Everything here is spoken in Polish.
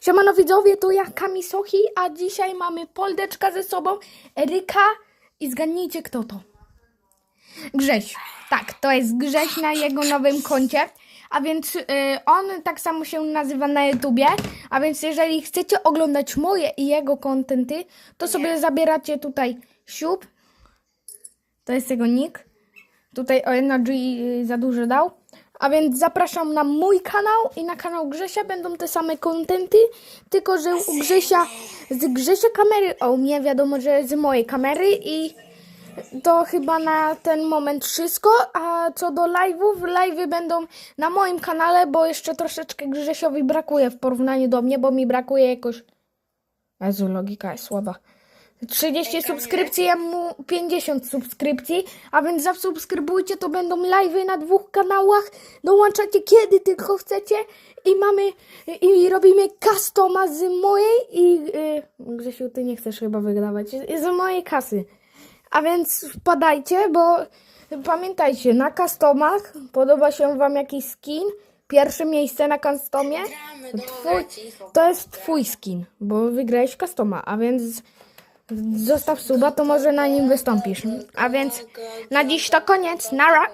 Siemano widzowie, to ja Kamisochi, a dzisiaj mamy Poldeczka ze sobą, Eryka i zgadnijcie kto to. Grześ. Tak, to jest Grześ na jego nowym koncie. A więc y, on tak samo się nazywa na YouTubie. A więc jeżeli chcecie oglądać moje i jego kontenty, to sobie zabieracie tutaj siup. To jest jego nick. Tutaj o Energy y, za dużo dał. A więc zapraszam na mój kanał i na kanał Grzesia będą te same kontenty, tylko że u Grzesia z Grzesia kamery, u mnie wiadomo, że z mojej kamery i to chyba na ten moment wszystko, a co do live'ów, live'y będą na moim kanale, bo jeszcze troszeczkę Grzesiowi brakuje w porównaniu do mnie, bo mi brakuje jakoś... Jezu, logika jest słaba. 30 subskrypcji, ja mu 50 subskrypcji, a więc zasubskrybujcie, to będą live'y na dwóch kanałach, dołączacie kiedy tylko chcecie i mamy, i robimy customa z mojej i, yy, Grzesiu, ty nie chcesz chyba wydawać, z mojej kasy. A więc wpadajcie, bo pamiętajcie, na customach podoba się wam jakiś skin, pierwsze miejsce na customie, twój, to jest twój skin, bo wygrałeś customa, a więc zostaw suba, to może na nim wystąpisz. A więc na dziś to koniec, nara!